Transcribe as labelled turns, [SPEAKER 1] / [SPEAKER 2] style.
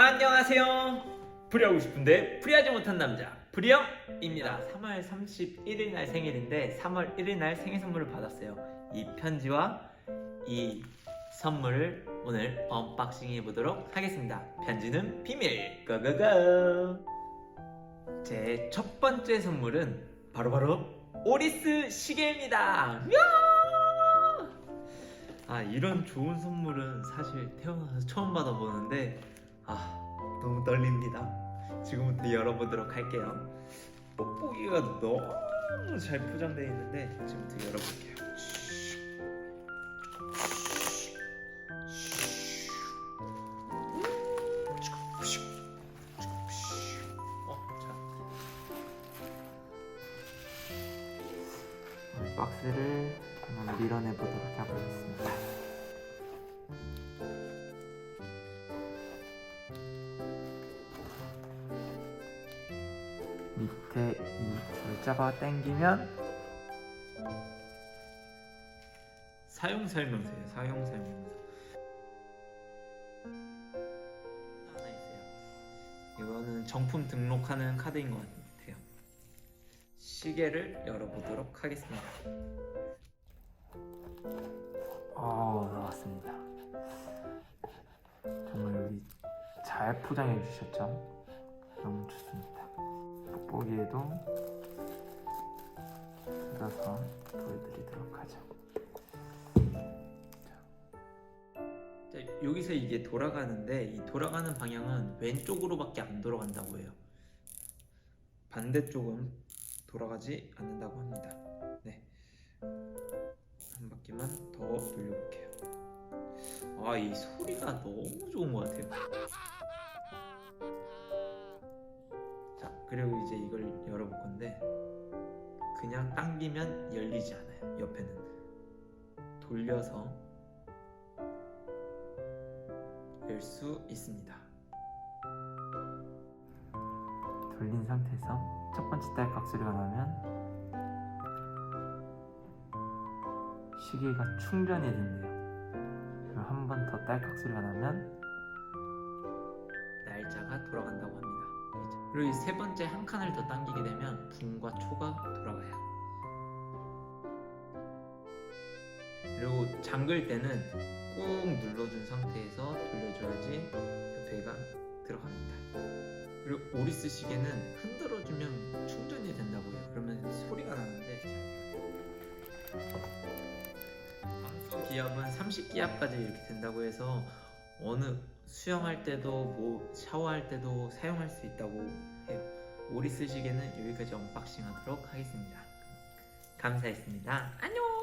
[SPEAKER 1] 안녕하세요. 프리하고 싶은데 프리하지 못한 남자 프리형입니다. 3월 31일 날 생일인데 3월 1일 날 생일 선물을 받았어요. 이 편지와 이 선물을 오늘 언박싱 해 보도록 하겠습니다. 편지는 비밀. 고고고. 제 첫 번째 선물은 바로바로 오리스 시계입니다. 야! 아 이런 좋은 선물은 사실 태어나서 처음 받아보는데 아 너무 떨립니다. 지금부터 열어보도록 할게요. 뽁뽁이가 너무 잘 포장되어 있는데 지금부터 열어볼게요. 어, 자.
[SPEAKER 2] 박스를 한번 밀어내 보도록 해보겠습니다. 밑에 이 글자가 당기면
[SPEAKER 1] 사용 설명서예요. 사용 설명서. 하나 있어요. 이거는 정품 등록하는 카드인 것 같아요. 시계를 열어보도록 하겠습니다.
[SPEAKER 2] 어 나왔습니다. 정말 여기 잘 포장해 주셨죠? 너무 좋습니다. 뽁뽁이에도 뜯어서 보여드리도록 하죠.
[SPEAKER 1] 자, 여기서 이게 돌아가는데 이 돌아가는 방향은 왼쪽으로밖에 안 돌아간다고 해요. 반대쪽은 돌아가지 않는다고 합니다. 네. 한 바퀴만 더 돌려볼게요. 아, 이 소리가 너무 좋은 것 같아요. 그리고 이제 이걸 열어볼 건데 그냥 당기면 열리지 않아요. 옆에는 돌려서 열 수 있습니다.
[SPEAKER 2] 돌린 상태에서 첫 번째 딸깍 소리가 나면 시계가 충전이 된대요. 그리고 한 번 더 딸깍 소리가 나면
[SPEAKER 1] 날짜가 돌아간다고 합니다. 그리고 이 세 번째 한 칸을 더 당기게 되면 분과 초가 돌아가요. 그리고 잠글 때는 꾹 눌러준 상태에서 돌려줘야지 배가 들어갑니다. 그리고 오리스 시계는 흔들어주면 충전이 된다고 해요. 그러면 소리가 나는데 방수 기압은 30기압까지 이렇게 된다고 해서 어느 수영할 때도 뭐 샤워할 때도 사용할 수 있다고 해요. 오리스 시계는 여기까지 언박싱하도록 하겠습니다. 감사했습니다. 안녕.